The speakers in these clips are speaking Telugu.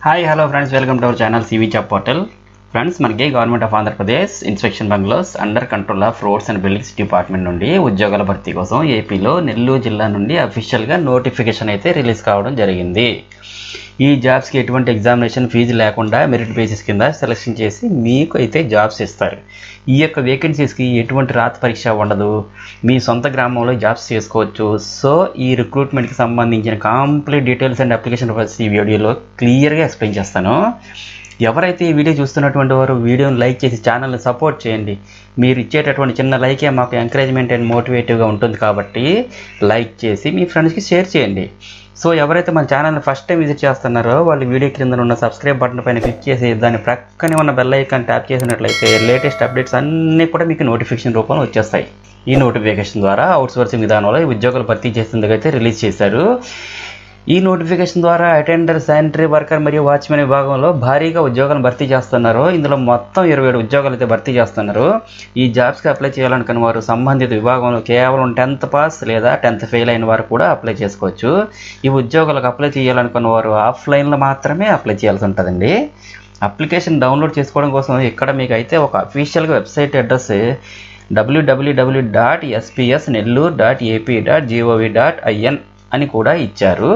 Hi, hello friends, welcome to our channel CV Job Portal. Friends మనకి government of Andhra Pradesh inspection bungalows under control of roads and buildings department నుండి ఉద్యోగాల భర్తీ కోసం ఏపీలో నెల్లూరు జిల్లా నుండి అఫీషియల్గా నోటిఫికేషన్ అయితే రిలీజ్ కావడం జరిగింది ఈ జాబ్స్కి ఎటువంటి ఎగ్జామినేషన్ ఫీజు లేకుండా మెరిట్ బేసిస్ కింద సెలెక్షన్ చేసి మీకు అయితే జాబ్స్ ఇస్తారు ఈ యొక్క వేకెన్సీస్కి ఎటువంటి రాత పరీక్ష ఉండదు మీ సొంత గ్రామంలో జాబ్స్ చేసుకోవచ్చు సో ఈ రిక్రూట్మెంట్కి సంబంధించిన కంప్లీట్ డీటెయిల్స్ అండ్ అప్లికేషన్ ఈ వీడియోలో క్లియర్గా ఎక్స్ప్లెయిన్ చేస్తాను ఎవరైతే ఈ వీడియో చూస్తున్నటువంటి వారు వీడియోని లైక్ చేసి ఛానల్ని సపోర్ట్ చేయండి మీరు ఇచ్చేటటువంటి చిన్న లైకే మాకు ఎంకరేజ్మెంట్ అండ్ మోటివేటివ్గా ఉంటుంది కాబట్టి లైక్ చేసి మీ ఫ్రెండ్స్కి షేర్ చేయండి సో ఎవరైతే మన ఛానల్ని ఫస్ట్ టైం విజిట్ చేస్తున్నారో వాళ్ళు వీడియో క్రింద ఉన్న సబ్స్క్రైబ్ బటన్ పైన క్లిక్ చేసి దాని ప్రక్కనే ఉన్న బెల్ ఐకాన్ ట్యాప్ చేసినట్లయితే లేటెస్ట్ అప్డేట్స్ అన్నీ కూడా మీకు నోటిఫికేషన్ రూపంలో వచ్చేస్తాయి ఈ నోటిఫికేషన్ ద్వారా అవుట్సోర్సింగ్ విధానంలో ఉద్యోగాలు భర్తీ చేసేందుకైతే రిలీజ్ చేశారు ఈ నోటిఫికేషన్ ద్వారా అటెండర్ శానిటరీ వర్కర్ మరియు వాచ్మెన్ విభాగంలో భారీగా ఉద్యోగాలను భర్తీ చేస్తున్నారు ఇందులో మొత్తం ఇరవై ఏడు ఉద్యోగాలు అయితే భర్తీ చేస్తున్నారు ఈ జాబ్స్కి అప్లై చేయాలనుకున్న వారు సంబంధిత విభాగంలో కేవలం టెన్త్ పాస్ లేదా టెన్త్ ఫెయిల్ అయిన వారు కూడా అప్లై చేసుకోవచ్చు ఈ ఉద్యోగాలకు అప్లై చేయాలనుకున్న వారు ఆఫ్లైన్లో మాత్రమే అప్లై చేయాల్సి ఉంటుందండి అప్లికేషన్ డౌన్లోడ్ చేసుకోవడం కోసం ఇక్కడ మీకు అయితే ఒక అఫీషియల్గా website address W W W dot SPS Nellore dot AP dot GOV dot IN అని కూడా ఇచ్చారు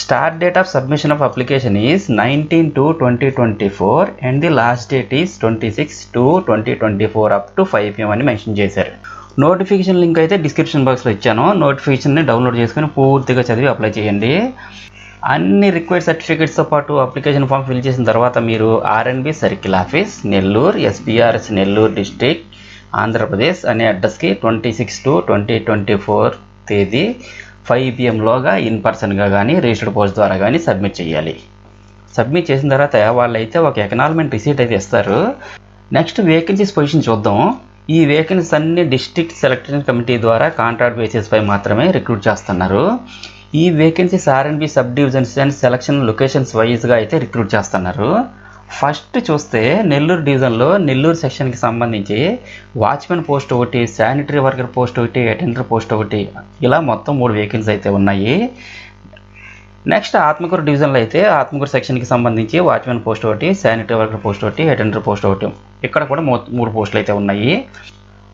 start date of submission of application is nineteen two twenty twenty four and the last date is twenty six two twenty twenty four up to five PM అని మెన్షన్ చేశారు నోటిఫికేషన్ లింక్ అయితే డిస్క్రిప్షన్ బాక్స్లో ఇచ్చాను నోటిఫికేషన్ని డౌన్లోడ్ చేసుకుని పూర్తిగా చదివి అప్లై చేయండి అన్ని రిక్వైర్డ్ సర్టిఫికేట్స్తో పాటు అప్లికేషన్ ఫామ్ ఫిల్ చేసిన తర్వాత మీరు RNB circle office Nellore SBRS Nellore district Andhra Pradesh అనే అడ్రస్కి twenty six two twenty twenty four తేదీ ఫైవ్ పిఎంలోగా ఇన్ పర్సన్గా కానీ రిజిస్టర్డ్ పోస్ట్ ద్వారా కానీ సబ్మిట్ చేయాలి సబ్మిట్ చేసిన తర్వాత వాళ్ళు అయితే ఒక ఎకనాల్మెంట్ రిసీట్ అయితే ఇస్తారు నెక్స్ట్ వేకెన్సీస్ పొజిషన్ చూద్దాం ఈ వేకెన్సీస్ అన్ని డిస్ట్రిక్ట్ సెలక్షన్ కమిటీ ద్వారా కాంట్రాక్ట్ బేసిస్పై మాత్రమే రిక్రూట్ చేస్తున్నారు ఈ vacancies RNB sub divisions and selection locations వైజ్గా అయితే రిక్రూట్ చేస్తున్నారు ఫస్ట్ చూస్తే నెల్లూరు డివిజన్లో నెల్లూరు సెక్షన్కి సంబంధించి వాచ్మెన్ పోస్ట్ ఒకటి శానిటరీ వర్కర్ పోస్ట్ ఒకటి అటెండర్ పోస్ట్ ఒకటి ఇలా మొత్తం మూడు వేకెన్సీ అయితే ఉన్నాయి నెక్స్ట్ ఆత్మకూరు డివిజన్లో అయితే ఆత్మకూరు సెక్షన్కి సంబంధించి వాచ్మెన్ పోస్ట్ ఒకటి శానిటరీ వర్కర్ పోస్ట్ ఒకటి అటెండర్ పోస్ట్ ఒకటి ఇక్కడ కూడా మూడు పోస్టులు అయితే ఉన్నాయి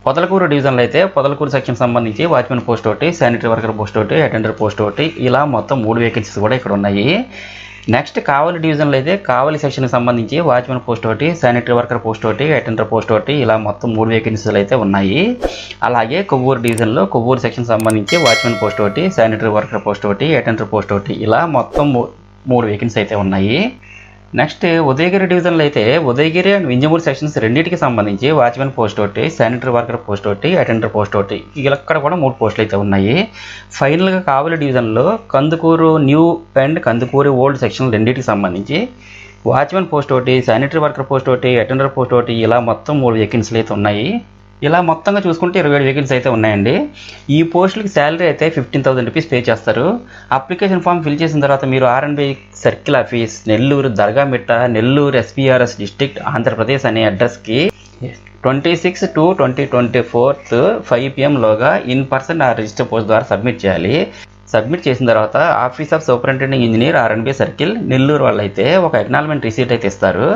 పొదలకూరు డివిజన్లో అయితే పొదలకూరు సెక్షన్ సంబంధించి వాచ్మెన్ పోస్ట్ ఒకటి శానిటరీ వర్కర్ పోస్ట్ ఒకటి అటెండర్ పోస్ట్ ఒకటి ఇలా మొత్తం మూడు వేకెన్సీస్ కూడా ఇక్కడ ఉన్నాయి నెక్స్ట్ కావలి డివిజన్లో అయితే కావలి సెక్షన్కి సంబంధించి వాచ్మెన్ పోస్ట్ ఒకటి శానిటరీ వర్కర్ పోస్ట్ ఒకటి అటెండర్ పోస్ట్ ఒకటి ఇలా మొత్తం మూడు వేకెన్సీలు అయితే ఉన్నాయి అలాగే కొవ్వూరు డివిజన్లో కొవ్వూరు సెక్షన్ సంబంధించి వాచ్మెన్ పోస్ట్ ఒకటి శానిటరీ వర్కర్ పోస్ట్ ఒకటి అటెండర్ పోస్ట్ ఒకటి ఇలా మొత్తం మూడు వేకెన్సీ అయితే ఉన్నాయి నెక్స్ట్ ఉదయగిరి డివిజన్లో అయితే ఉదయగిరి అండ్ వింజమూరి సెక్షన్స్ రెండింటికి సంబంధించి వాచ్మెన్ పోస్ట్ ఒకటి శానిటరీ వర్కర్ పోస్ట్ ఒకటి అటెండర్ పోస్ట్ ఒకటి ఇక్కడ కూడా మూడు పోస్టులు అయితే ఉన్నాయి ఫైనల్గా కావలి డివిజన్లో Kandukur new and Kandukur old section రెండింటికి సంబంధించి వాచ్మెన్ పోస్ట్ ఒకటి శానిటరీ వర్కర్ పోస్ట్ ఒకటి అటెండర్ పోస్ట్ ఒకటి ఇలా మొత్తం మూడు వేకెన్సీలు అయితే ఉన్నాయి ఇలా మొత్తంగా చూసుకుంటే ఇరవై ఏడు వేకెన్సీ అయితే ఉన్నాయండి ఈ పోస్టులకి శాలరీ అయితే ఫిఫ్టీన్ థౌసండ్ రూపీస్ పే చేస్తారు అప్లికేషన్ ఫామ్ ఫిల్ చేసిన తర్వాత మీరు RNB circle office Nellore Dargamitta Nellore SPRS district Andhra Pradesh అనే అడ్రస్కి twenty six two twenty twenty fourth five పిఎంలోగా in person ఆ రిజిస్టర్ పోస్ట్ ద్వారా సబ్మిట్ చేయాలి సబ్మిట్ చేసిన తర్వాత office of superintending engineer RNB circle Nellore వాళ్ళు అయితే ఒక ఎక్నాలమెంట్ రిసీట్ అయితే ఇస్తారు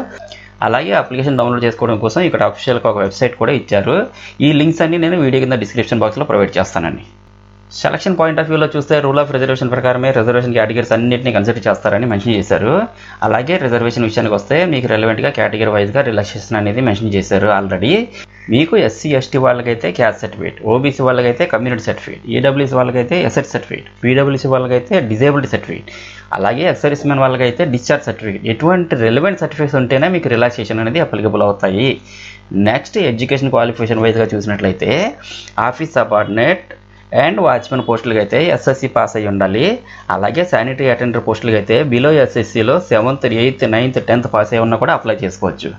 అలాగే అప్లికేషన్ డౌన్లోడ్ చేసుకోవడం కోసం ఇక్కడ అఫీషియల్గా ఒక వెబ్సైట్ కూడా ఇచ్చారు ఈ లింక్స్ అన్ని నేను వీడియో కింద డిస్క్రిప్షన్ బాక్స్లో ప్రొవైడ్ చేస్తానండి సెలక్షన్ పాయింట్ ఆఫ్ వ్యూలో చూస్తే రూల్ ఆఫ్ రిజర్వేషన్ ప్రకారమే రిజర్వేషన్ కేటగిరీస్ అన్నింటినీ కన్సిడర్ చేస్తారని మెన్షన్ చేశారు అలాగే రిజర్వేషన్ విషయానికి వస్తే మీకు రెలవెంట్గా కేటగిరీ వైజ్గా రిలాక్సేషన్ అనేది మెన్షన్ చేశారు ఆల్రెడీ మీకు ఎస్సీ ఎస్టీ వాళ్ళకైతే క్యాస్ట్ సర్టిఫికేట్ ఓబీసీ వాళ్ళకైతే కమ్యూనిటీ సర్టిఫికేట్ ఈడబ్ల్యూసీ వాళ్ళకైతే ఎస్ఎట్ సర్టిఫికేట్ పీడబ్ల్యూసీ వాళ్ళకైతే డిజేబుల్డ్ సర్టిఫికేట్ అలాగే ఎక్సర్విస్ మెన్ వాళ్ళకైతే డిశ్చార్జ్ సర్టిఫికేట్ ఎటువంటి రిలవెంట్ సర్టిఫికేట్స్ ఉంటేనే మీకు రిలాక్సేషన్ అనేది అప్లికబుల్ అవుతాయి నెక్స్ట్ ఎడ్యుకేషన్ క్వాలిఫికేషన్ వైజ్గా చూసినట్లయితే ఆఫీస్ సబార్డినేట్ అండ్ వాచ్మెన్ పోస్టులకి అయితే ఎస్ఎస్సి పాస్ అయ్యి ఉండాలి అలాగే శానిటరీ అటెండర్ పోస్టులకి అయితే below ఎస్ఎస్సిలో seventh eighth ninth tenth pass అయి ఉన్నా కూడా అప్లై చేసుకోవచ్చు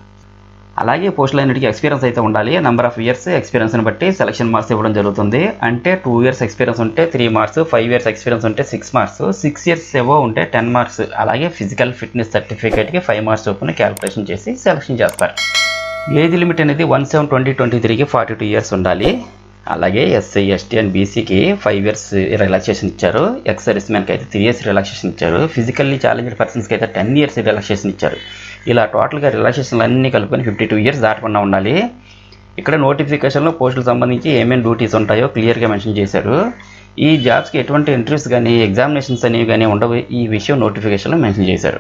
అలాగే పోస్టులు అన్నిటికీ ఎక్స్పీరియన్స్ అయితే ఉండాలి నెంబర్ ఆఫ్ ఇయర్స్ ఎక్స్పీరియన్స్ని బట్టి సెలక్షన్ మార్క్స్ ఇవ్వడం జరుగుతుంది అంటే టూ ఇయర్స్ ఎక్స్పీరియన్స్ ఉంటే three marks five years experience ఉంటే సిక్స్ మార్క్స్ సిక్స్ ఇయర్స్ ఏవో ఉంటే టెన్ మార్క్స్ అలాగే ఫిజికల్ ఫిట్నెస్ సర్టిఫికేట్కి ఫైవ్ మార్క్స్ చొప్పున క్యాలిక్యులేషన్ చేసి సెలక్షన్ చేస్తారు ఏజ్ లిమిట్ అనేది వన్ సెవెన్ ట్వంటీ ట్వంటీ త్రీకి ఫార్టీ టూ ఇయర్స్ ఉండాలి అలాగే ఎస్సీ ఎస్టీ అండ్ బీసీకి ఫైవ్ ఇయర్స్ రిలాక్సేషన్ ఇచ్చారు ఎక్స్ సర్వీస్ మ్యాన్కి అయితే త్రీ ఇయర్స్ రిలాక్సేషన్ ఇచ్చారు ఫిజికల్లీ ఛాలెంజ్డ్ పర్సన్స్కి అయితే టెన్ ఇయర్స్ రిలాక్సేషన్ ఇచ్చారు ఇలా టోటల్గా రిలాక్సేషన్లు అన్నీ కలుపుకొని ఫిఫ్టీ టూ ఇయర్స్ దాటకుండా ఉండాలి ఇక్కడ నోటిఫికేషన్లో పోస్టులకు సంబంధించి ఏమేమి డ్యూటీస్ ఉంటాయో క్లియర్గా మెన్షన్ చేశారు ఈ జాబ్స్కి ఎటువంటి ఇంటర్వ్యూస్ కానీ ఎగ్జామినేషన్స్ అనేవి కానీ ఉండవు ఈ విషయం నోటిఫికేషన్లో మెన్షన్ చేశారు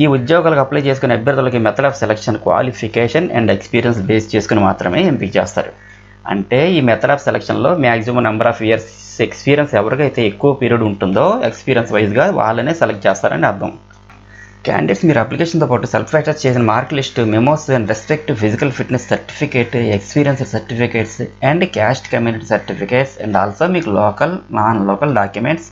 ఈ ఉద్యోగాలకు అప్లై చేసుకునే అభ్యర్థులకి method of selection qualification and experience base చేసుకుని మాత్రమే ఎంపిక చేస్తారు అంటే ఈ method of సెలక్షన్లో maximum number of years experience ఎవరికైతే ఎక్కువ పీరియడ్ ఉంటుందో ఎక్స్పీరియన్స్ వైజ్గా వాళ్ళనే సెలెక్ట్ చేస్తారని అర్థం క్యాండిడేట్స్ మీరు అప్లికేషన్తో పాటు సెల్ఫ్ అటాచ్ చేసిన mark list memos and respect physical fitness certificate experience certificates and caste community certificates and also మీకు లోకల్ నాన్ లోకల్ డాక్యుమెంట్స్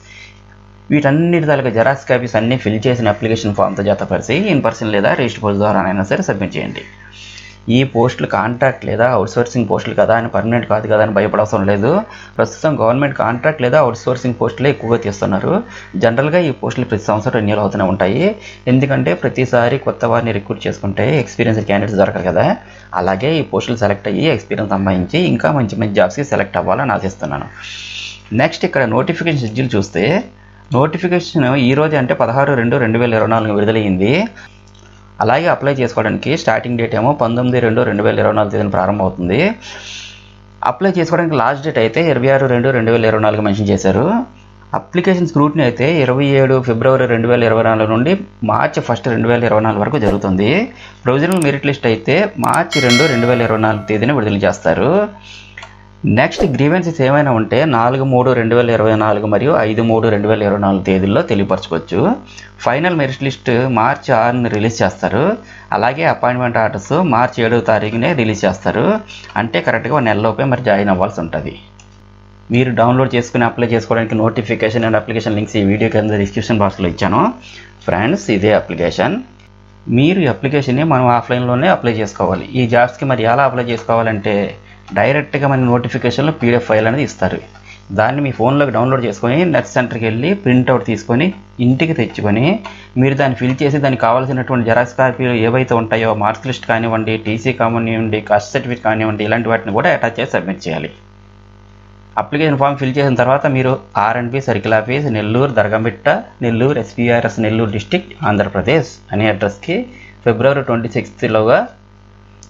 వీటన్నిటి తాలూకా జెరాక్స్ కాపీస్ అన్ని ఫిల్ చేసిన అప్లికేషన్ ఫామ్తో జతపరిచి ఇన్ పర్సన్ లేదా రిజిస్టర్ ద్వారా ద్వారానైనా సరే సబ్మిట్ చేయండి ఈ పోస్టులు కాంట్రాక్ట్ లేదా అవుట్సోర్సింగ్ పోస్టులు కదా అని పర్మనెంట్ కాదు కదా అని భయపడవసరం లేదు ప్రస్తుతం గవర్నమెంట్ కాంట్రాక్ట్ లేదా అవుట్సోర్సింగ్ పోస్టులే ఎక్కువగా తీస్తున్నారు జనరల్గా ఈ పోస్టులు ప్రతి సంవత్సరం రెన్యూల్ అవుతూనే ఉంటాయి ఎందుకంటే ప్రతిసారి కొత్త వారిని రిక్రూట్ చేసుకుంటే ఎక్స్పీరియన్స్ క్యాండిడేట్స్ దొరకదు కదా అలాగే ఈ పోస్టులు సెలెక్ట్ అయ్యి ఎక్స్పీరియన్స్ సంబంధించి ఇంకా మంచి మంచి జాబ్స్కి సెలెక్ట్ అవ్వాలని ఆశిస్తున్నాను నెక్స్ట్ ఇక్కడ నోటిఫికేషన్ షెడ్యూల్ చూస్తే నోటిఫికేషన్ ఈరోజు అంటే పదహారు రెండు రెండు వేల ఇరవై నాలుగు విడుదలయ్యింది అలాగే అప్లై చేసుకోవడానికి స్టార్టింగ్ డేట్ ఏమో పంతొమ్మిది రెండు రెండు వేల ఇరవై నాలుగు తేదీన ప్రారంభమవుతుంది అప్లై చేసుకోవడానికి లాస్ట్ డేట్ అయితే ఇరవై ఆరు రెండు రెండు వేల ఇరవై నాలుగు మెన్షన్ చేశారు అప్లికేషన్ స్క్రూటినీ అయితే ఇరవై ఏడు ఫిబ్రవరి రెండు వేల ఇరవై నాలుగు నుండి మార్చి ఫస్ట్ రెండు వేల ఇరవై నాలుగు వరకు జరుగుతుంది ప్రొవిజనల్ మెరిట్ లిస్ట్ అయితే మార్చి రెండు రెండు వేల ఇరవై నాలుగు తేదీన విడుదల చేస్తారు నెక్స్ట్ గ్రీవెన్సెస్ ఏమైనా ఉంటే నాలుగు మూడు రెండు వేల ఇరవై నాలుగు మరియు ఐదు మూడు రెండు వేల ఇరవై నాలుగు తేదీల్లో తెలియపరచుకోవచ్చు ఫైనల్ మెరిట్ లిస్ట్ మార్చ్ ఆరుని రిలీజ్ చేస్తారు అలాగే అపాయింట్మెంట్ ఆర్డర్స్ మార్చ్ ఏడవ తారీఖునే రిలీజ్ చేస్తారు అంటే కరెక్ట్గా నెలలోపే మరి జాయిన్ అవ్వాల్సి ఉంటుంది మీరు డౌన్లోడ్ చేసుకుని అప్లై చేసుకోవడానికి నోటిఫికేషన్ అండ్ అప్లికేషన్ లింక్స్ ఈ వీడియో కింద డిస్క్రిప్షన్ బాక్స్లో ఇచ్చాను ఫ్రెండ్స్ ఇదే అప్లికేషన్ మీరు ఈ అప్లికేషన్ని మనం ఆఫ్లైన్లోనే అప్లై చేసుకోవాలి ఈ జాబ్స్కి మరి ఎలా అప్లై చేసుకోవాలంటే డైరెక్ట్గా మన నోటిఫికేషన్లో పీడిఎఫ్ ఫైల్ అనేది ఇస్తారు దాన్ని మీ ఫోన్లోకి డౌన్లోడ్ చేసుకొని నెట్ సెంటర్కి వెళ్ళి ప్రింట్అవుట్ తీసుకొని ఇంటికి తెచ్చుకొని మీరు దాన్ని ఫిల్ చేసి దానికి కావాల్సినటువంటి జెరాక్స్ కాపీలు ఏవైతే ఉంటాయో మార్క్స్ లిస్ట్ కానివ్వండి టీసీ కానివ్వండి కాస్ట్ సర్టిఫికేట్ కానివ్వండి ఇలాంటి వాటిని కూడా అటాచ్ చేసి సబ్మిట్ చేయాలి అప్లికేషన్ ఫామ్ ఫిల్ చేసిన తర్వాత మీరు R and B circle office Nellore Dargamitta Nellore SPRS Nellore district Andhra Pradesh అనే అడ్రస్కి ఫిబ్రవరి ట్వంటీ సిక్స్త్లోగా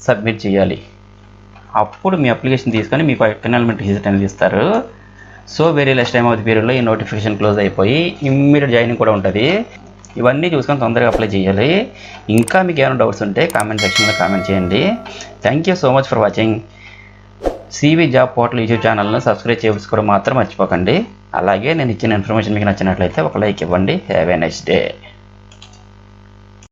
సబ్మిట్ చేయాలి అప్పుడు మీ అప్లికేషన్ తీసుకొని మీకు ఎన్రోల్మెంట్ హిజిట్ అనేది ఇస్తారు so very less time of the పీరియడ్లో ఈ నోటిఫికేషన్ క్లోజ్ అయిపోయి ఇమ్మీడియట్ జాయినింగ్ కూడా ఉంటుంది ఇవన్నీ చూసుకొని తొందరగా అప్లై చేయాలి ఇంకా మీకు ఏమైనా డౌట్స్ ఉంటే కామెంట్ సెక్షన్లో కామెంట్ చేయండి thank you so much for watching CV job portal YouTube ఛానల్ను సబ్స్క్రైబ్ చేసుకోవడం మాత్రం మర్చిపోకండి అలాగే నేను ఇచ్చిన ఇన్ఫర్మేషన్ మీకు నచ్చినట్లయితే ఒక లైక్ ఇవ్వండి హ్యావ్ ఎ నెక్స్ట్ డే